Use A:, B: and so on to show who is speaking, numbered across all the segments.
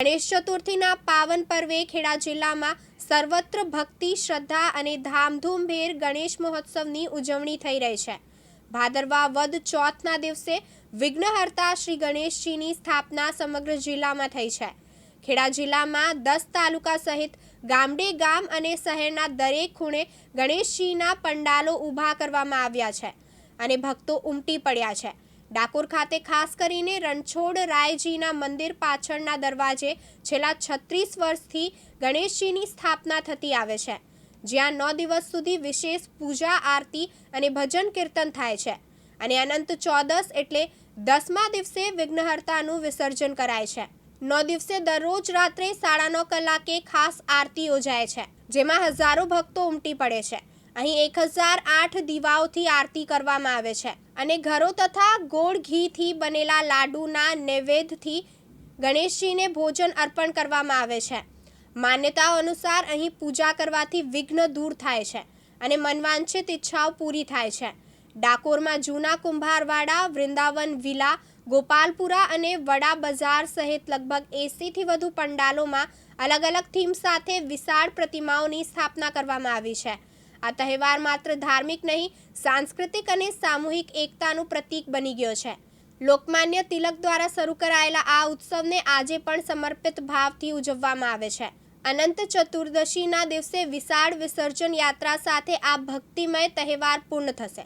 A: ગણેશ ચતુર્થીના પાવન પર્વે ખેડા જિલ્લામાં સર્વત્ર ભક્તિ, શ્રદ્ધા અને ધામધૂમભેર ગણેશ મહોત્સવની ઉજવણી થઈ રહી છે. ભાદરવા વદ ચોથના દિવસે વિઘ્નહર્તા શ્રી ગણેશજીની સ્થાપના સમગ્ર જિલ્લામાં થઈ છે. ખેડા જિલ્લામાં દસ તાલુકા સહિત ગામડે ગામ અને શહેરના દરેક ખૂણે ગણેશજીના પંડાલો ઊભા કરવામાં આવ્યા છે અને ભક્તો ઉમટી પડ્યા છે. ડાકોર ખાતે ખાસ કરીને રણછોડ રાયજીના મંદિર પાછળના દરવાજે છેલ્લા છત્રીસ વર્ષથી ગણેશજીની સ્થાપના થતી આવે છે. જ્યાં નવ દિવસ સુધી વિશેષ પૂજા, આરતી અને ભજન કીર્તન થાય છે અને અનંત ચોદસ એટલે દસમા દિવસે વિઘ્નહર્તાનું વિસર્જન કરાય છે. નવ દિવસે દરરોજ રાત્રે સાડા નવ કલાકે ખાસ આરતી યોજાય છે, જેમાં હજારો ભક્તો ઉમટી પડે છે. અહીં એક હજાર આઠ દીવાઓથી આરતી કરવામાં આવે છે. અને ઘરો તથા ગોળ ઘીથી બનેલા લાડુના નૈવેદ્યથી ગણેશજીને ભોજન અર્પણ કરવામાં આવે છે. માન્યતાઓ અનુસાર અહીં પૂજા કરવાથી વિઘ્ન દૂર થાય છે અને મનવાંછિત ઈચ્છાઓ પૂરી થાય છે. ડાકોરમાં જૂના કુંભારવાડા, વૃંદાવન વિલા, ગોપાલપુરા અને વડા બજાર સહિત લગભગ એંસીથી વધુ પંડાલોમાં અલગ અલગ થીમ સાથે વિશાળ પ્રતિમાઓની સ્થાપના કરવામાં આવી છે. આ તહેવાર માત્ર ધાર્મિક નહીં સાંસ્કૃતિક અને સામૂહિક એકતાનું પ્રતીક બની ગયો છે. લોકમાન્ય તિલક દ્વારા શરૂ કરાયેલા આ ઉત્સવને આજે પણ સમર્પિત ભાવથી ઉજવવામાં આવે છે. અનંત ચતુર્દશીના દિવસે વિશાળ વિસર્જન યાત્રા સાથે આ ભક્તિમય તહેવાર પૂર્ણ થશે.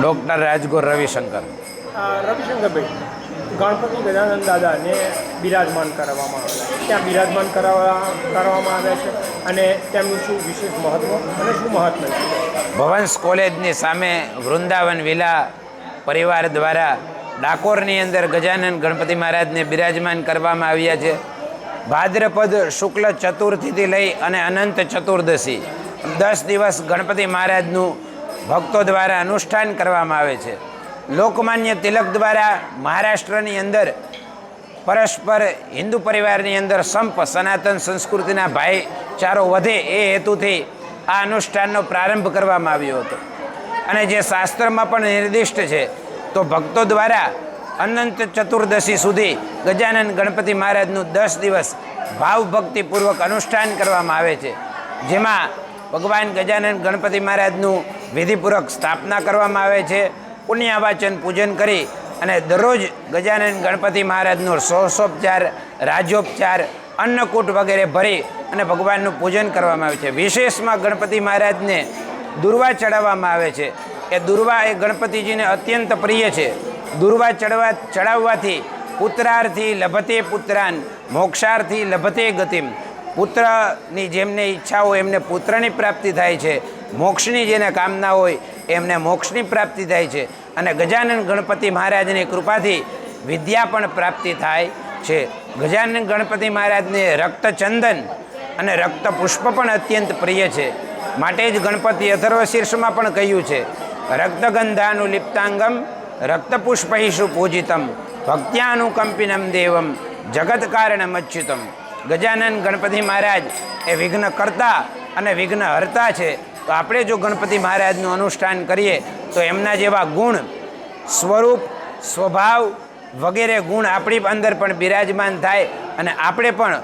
B: ડોક્ટર રાજગોર રવિશંકર.
C: રવિશંકરભાઈ ગણપતિ ગજાનંદ દાદાને બિરાજમાન કરવામાં આવ્યા ત્યાં બિરાજમાન કરાવવા, કરવામાં આવ્યા છે અને તેમનું શું વિશેષ મહત્ત્વ અને શું મહત્વ છે?
B: ભવંસ કોલેજની સામે વૃંદાવન વિલા પરિવાર દ્વારા ડાકોરની અંદર ગજાનન ગણપતિ મહારાજને બિરાજમાન કરવામાં આવ્યા છે. ભાદ્રપદ શુક્લ ચતુર્થીથી લઈ અને અનંત ચતુર્દશી દસ દિવસ ગણપતિ મહારાજનું ભક્તો દ્વારા અનુષ્ઠાન કરવામાં આવે છે. લોકમાન્ય તિલક દ્વારા મહારાષ્ટ્રની અંદર પરસ્પર હિન્દુ પરિવારની અંદર સંપ, સનાતન સંસ્કૃતિના ભાઈચારો વધે એ હેતુથી આ અનુષ્ઠાનનો પ્રારંભ કરવામાં આવ્યો હતો. અને જે શાસ્ત્રમાં પણ નિર્દિષ્ટ છે, તો ભક્તો દ્વારા અનંત ચતુર્દશી સુધી ગજાનન ગણપતિ મહારાજનું દસ દિવસ ભાવભક્તિપૂર્વક અનુષ્ઠાન કરવામાં આવે છે. જેમાં ભગવાન ગજાનન ગણપતિ મહારાજનું વિધિપૂર્વક સ્થાપના કરવામાં આવે છે. પુણ્યાવાચન પૂજન કરી અને દરરોજ ગજાનંદ ગણપતિ મહારાજનો સોસોપચાર, રાજોપચાર, અન્નકૂટ વગેરે ભરી અને ભગવાનનું પૂજન કરવામાં આવે છે. વિશેષમાં ગણપતિ મહારાજને દુર્વા ચડાવવામાં આવે છે. એ દુર્વા એ ગણપતિજીને અત્યંત પ્રિય છે. દુર્વા ચડવા, ચડાવવાથી પુત્રાર્થી લભતે પુત્રાન, મોક્ષાર્થી લભતે ગતિમ. પુત્રની જેમને ઈચ્છા હોય એમને પુત્રની પ્રાપ્તિ થાય છે. મોક્ષની જેને કામના હોય એમને મોક્ષની પ્રાપ્તિ થાય છે. અને ગજાનન ગણપતિ મહારાજની કૃપાથી વિદ્યા પણ પ્રાપ્તિ થાય છે. ગજાનન ગણપતિ મહારાજને રક્તચંદન અને રક્ત પુષ્પ પણ અત્યંત પ્રિય છે. માટે જ ગણપતિ અથર્વ શીર્ષમાં પણ કહ્યું છે, રક્તગંધાનું લિપ્તાંગમ, રક્તપુષ્પહિષુ પૂજિતમ, ભક્ત્યાનુકંપિનમ દેવમ, જગત કારણમ અચ્યુતમ ગજાનન ગણપતિ મહારાજ એ વિઘ્ન કરતા અને વિઘ્ન હરતા છે. તો આપણે જો ગણપતિ મહારાજનું અનુષ્ઠાન કરીએ તો એમના જેવા ગુણ, સ્વરૂપ, સ્વભાવ વગેરે ગુણ આપણી અંદર પણ બિરાજમાન થાય અને આપણે પણ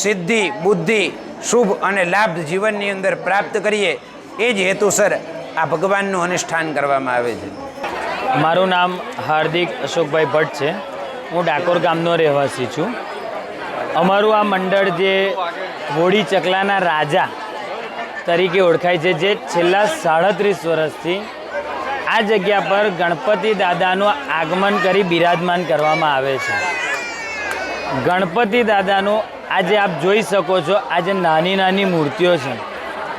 B: સિદ્ધિ, બુદ્ધિ, શુભ અને લાભ જીવનની અંદર પ્રાપ્ત કરીએ, એ જ હેતુસર આ ભગવાનનું અનુષ્ઠાન કરવામાં આવે છે.
D: મારું નામ હાર્દિક અશોકભાઈ ભટ્ટ છે. હું ડાકોર ગામનો રહેવાસી છું. અમારું આ મંડળ જે હોળી ચકલાના રાજા તરીકે ઓળખાય છે, જે છેલ્લા સાડત્રીસ વર્ષથી આ જગ્યા પર ગણપતિ દાદાનું આગમન કરી બિરાજમાન કરવામાં આવે છે. ગણપતિ દાદાનું આજે આપ જોઈ શકો છો આજે નાની નાની મૂર્તિઓ છે,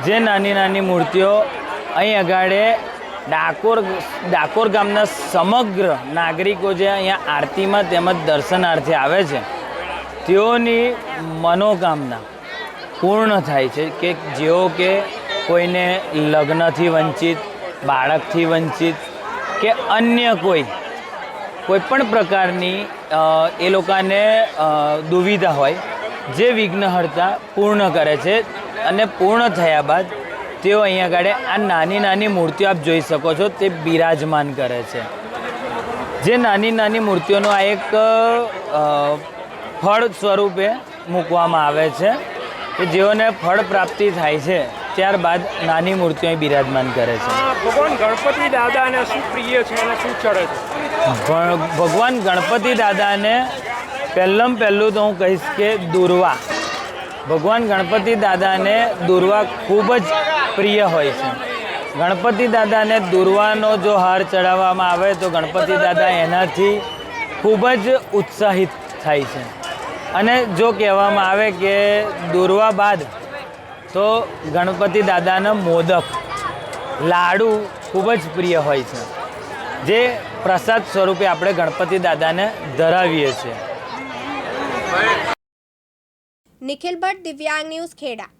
D: જે નાની નાની મૂર્તિઓ અહીં અગાડે ડાકોર ડાકોર ગામના સમગ્ર નાગરિકો જે અહીંયા આરતીમાં તેમજ દર્શનાર્થે આવે છે, તેઓની મનોકામના પૂર્ણ થાય છે કે જેઓ કે કોઈને લગ્નથી વંચિત બાળકથી વંચિત કે અન્ય કોઈ કોઈ પણ પ્રકારની એ લોકોને દુવિધા હોય, જે વિઘ્નહર્તા પૂર્ણ કરે છે અને પૂર્ણ થયા બાદ તેઓ અહીંયા આગળ આ નાની નાની મૂર્તિઓ આપ જોઈ શકો છો, તે બિરાજમાન કરે છે. જે નાની નાની મૂર્તિઓનો આ એક ફળ સ્વરૂપે મૂકવામાં આવે છે, કે જેઓને ફળ પ્રાપ્તિ થાય છે. ત્યારબાદ નાની મૂર્તિઓ બિરાજમાન કરે છે.
C: ભગવાન ગણપતિ દાદાને શું પ્રિય છે અને શું ચડે છે?
D: ભગવાન ગણપતિ દાદાને પહેલમ પહેલું તો હું કહીશ કે દુર્વા. ભગવાન ગણપતિ દાદાને દુર્વા ખૂબ જ પ્રિય હોય છે. ગણપતિ દાદાને દુર્વાનો જો હાર ચડાવવામાં આવે તો ગણપતિ દાદા એનાથી ખૂબ જ ઉત્સાહિત થાય છે. અને જો કહેવામાં આવે કે દુર્વા બાદ તો ગણપતિ દાદાના મોદક લાડુ ખૂબ જ પ્રિય હોય છે. જે પ્રસાદ સ્વરૂપે આપણે ગણપતિ દાદાને ધરાવીએ છીએ.
A: નિખિલ ભટ્ટ, દિવ્યાંગ ન્યૂઝ ખેડા.